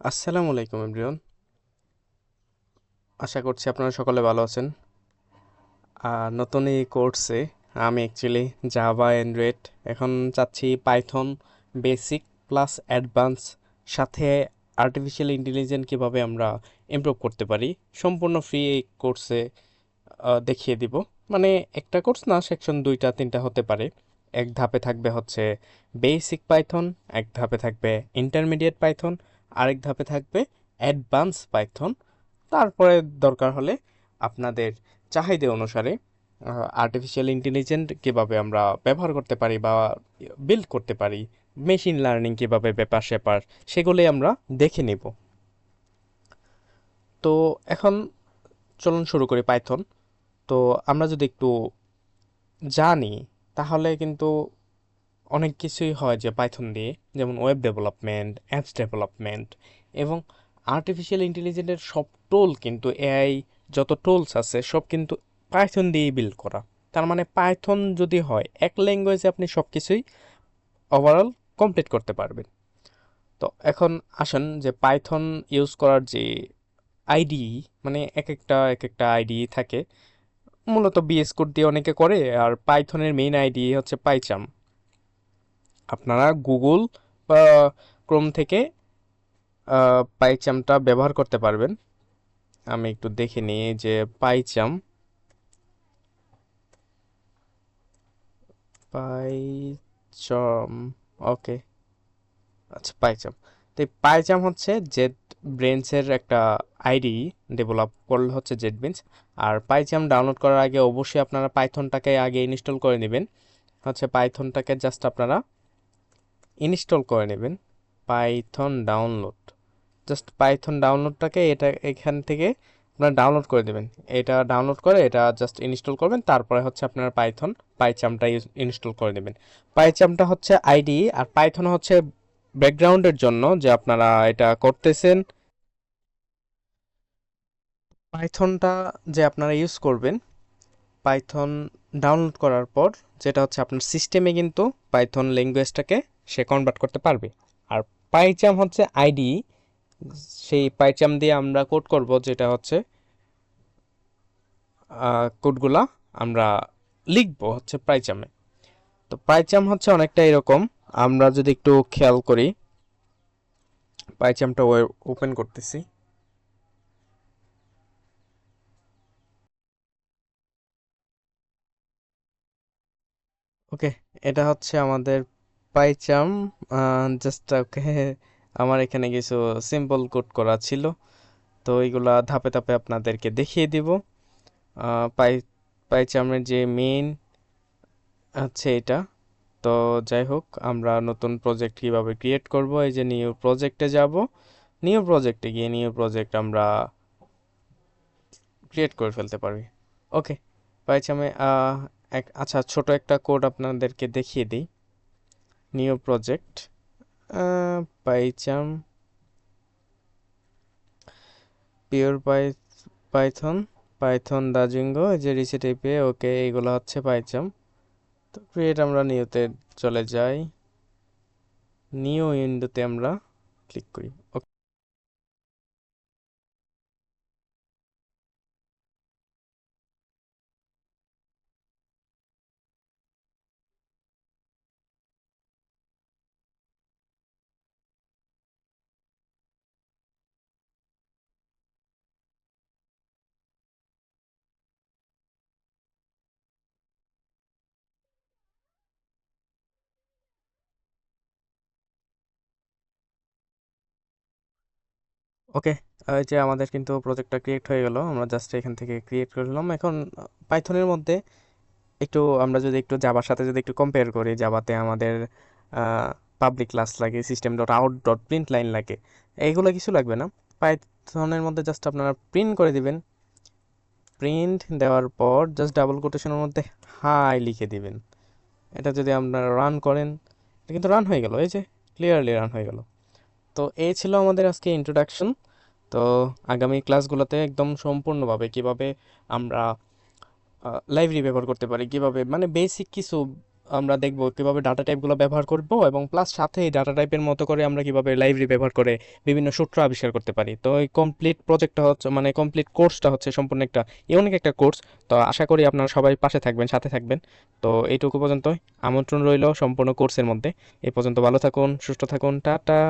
আসসালামু আলাইকুম, এভরিওয়ান। আশা করছি আপনারা সকলে ভালো আছেন। আর নতুন এই কোর্সে আমি অ্যাকচুয়ালি জাভা অ্যান্ড্রয়েড এখন চাচ্ছি পাইথন বেসিক প্লাস অ্যাডভান্স সাথে আর্টিফিশিয়াল ইন্টেলিজেন্স কীভাবে আমরা ইমপ্রুভ করতে পারি, সম্পূর্ণ ফ্রি এই কোর্সে দেখিয়ে দিব। মানে একটা কোর্স না সেকশন দুইটা, তিনটা হতে পারে। এক ধাপে থাকবে হচ্ছে বেসিক পাইথন এক ধাপে থাকবে ইন্টারমিডিয়েট পাইথন আরেক ধাপে থাকবে অ্যাডভান্স পাইথন। তারপরে দরকার হলে আপনাদের চাহিদা অনুসারে আর্টিফিশিয়াল ইন্টেলিজেন্ট কীভাবে আমরা ব্যবহার করতে পারি বা বিল্ড করতে পারি মেশিন লার্নিং কীভাবে ব্যাপার স্যাপার, সেগুলোই আমরা দেখে নেব। তো এখন চলুন শুরু করি পাইথন। তো আমরা যদি একটু জানি, তাহলে কিন্তু অনেক কিছুই হয় যে পাইথন দিয়ে, যেমন ওয়েব ডেভেলপমেন্ট অ্যাপস ডেভেলপমেন্ট এবং আর্টিফিশিয়াল ইন্টেলিজেন্সের সব টোল কিন্তু এআই যত টুলস আছে, সব কিন্তু পাইথন দিয়েই বিল্ড করা। তার মানে পাইথন যদি হয়, এক ল্যাঙ্গুয়েজে আপনি সব কিছুই ওভারঅল কমপ্লিট করতে পারবেন। তো এখন আসেন যে পাইথন ইউজ করার যে আইডি মানে এক একটা এক একটা আইডি থাকে। মূলত বিএস কোড দিয়ে অনেকে করে, আর পাইথনের মেইন আইডি হচ্ছে পাইচাম আপনারা গুগল বা ক্রোম থেকে পাইচামটা ব্যবহার করতে পারবেন। আমি একটু দেখে নিই যে পাইচাম পাইচাম ওকে আচ্ছা পাইচাম তো এই পাইচাম হচ্ছে জেড ব্রেন্সের একটা আইডি ডেভেলপ করলে হচ্ছে জেড ব্রেন্স আর পাইচাম ডাউনলোড করার আগে অবশ্যই আপনারা পাইথনটাকে আগে ইনস্টল করে নেবেন। হচ্ছে পাইথনটাকে জাস্ট আপনারা ইনস্টল করে নেবেন পাইথন ডাউনলোড। জাস্ট পাইথন ডাউনলোডটাকে এটা এখান থেকে আপনারা ডাউনলোড করে দেবেন। এটা ডাউনলোড করে এটা জাস্ট ইনস্টল করবেন, তারপরে হচ্ছে আপনার পাইথন, পাইচামটা ইনস্টল করে দেবেন পাইচামটা হচ্ছে আইডি, আর পাইথন হচ্ছে ব্যাকগ্রাউন্ডের জন্য যে আপনারা এটা করতেছেন। পাইথনটা যে আপনারা ইউজ করবেন, পাইথন ডাউনলোড করার পর, যেটা হচ্ছে আপনার সিস্টেমে কিন্তু পাইথন ল্যাঙ্গুয়েজটাকে সে কনভার্ট করতে পারবে। আর পাইচাম হচ্ছে আইডি সেই পাইচাম দিয়ে আমরা কোড করব যেটা হচ্ছে কোডগুলা আমরা লিখব হচ্ছে পাইচামে তো পাইচাম হচ্ছে অনেকটা এরকম, আমরা যদি একটু খেয়াল করি পাইচামটা ওপেন করতেছি। ওকে এটা হচ্ছে আমাদের পাইচাম জাস্ট ওকে আমার এখানে কিছু সিম্পল কোড করা ছিল। তো এইগুলা ধাপে ধাপে আপনাদেরকে দেখিয়ে দিব। পাই, পাইচামের যে মেইন আছে এটা। তো যাই হোক, আমরা নতুন প্রজেক্ট কীভাবে ক্রিয়েট করব, এই যে নিউ প্রজেক্টে যাব। নিউ প্রজেক্টে গিয়ে নিউ প্রজেক্ট আমরা ক্রিয়েট করে ফেলতে পারি ওকে পাইচামে এক আচ্ছা ছোট একটা কোড আপনাদেরকে দেখিয়ে দিই। New project PyCharm pure Py, Python Python Django, এই যে রিসেট এপে ওকে, এইগুলো হচ্ছে পাইচাম তো ক্রিয়েট আমরা নিউতে চলে যাই। নিউ উইন্ডোতে আমরা ক্লিক করি। ওকে এই যে আমাদের কিন্তু প্রজেক্টটা ক্রিয়েট হয়ে গেল, আমরা জাস্ট এখান থেকে ক্রিয়েট করলাম এখন পাইথনের মধ্যে একটু আমরা যদি একটু জাবার সাথে যদি একটু কম্পেয়ার করি জাবাতে আমাদের পাবলিক ক্লাস লাগে system dot out dot print line লাগে, এইগুলো কিছু লাগবে না। পাইথনের মধ্যে জাস্ট আপনারা প্রিন্ট করে দিবেন। প্রিন্ট দেওয়ার পর জাস্ট ডাবল কোটেশনের মধ্যে হাই লিখে দিবেন। এটা যদি আপনারা রান করেন, এটা কিন্তু রান হয়ে গেল, এই যে ক্লিয়ারলি রান হয়ে গেল। তো এই ছিল আমাদের আজকে ইন্ট্রোডাকশন তো আগামী ক্লাসগুলোতে একদম সম্পূর্ণভাবে কীভাবে আমরা লাইব্রেরি ব্যবহার করতে পারি, কীভাবে মানে বেসিক কিছু আমরা দেখব, কীভাবে ডাটা টাইপগুলো ব্যবহার করব এবং প্লাস সাথে এই ডাটা টাইপের মতো করে আমরা কীভাবে লাইব্রেরি ব্যবহার করে বিভিন্ন সূত্র আবিষ্কার করতে পারি। তো এই কমপ্লিট প্রজেক্টটা হচ্ছে মানে কমপ্লিট কোর্সটা হচ্ছে সম্পূর্ণ একটা ইউনিক একটা কোর্স তো আশা করি আপনারা সবাই পাশে থাকবেন, সাথে থাকবেন। তো এইটুকু পর্যন্ত আমন্ত্রণ রইল সম্পূর্ণ কোর্সের মধ্যে। এই পর্যন্ত ভালো থাকুন, সুস্থ থাকুন, টাটা।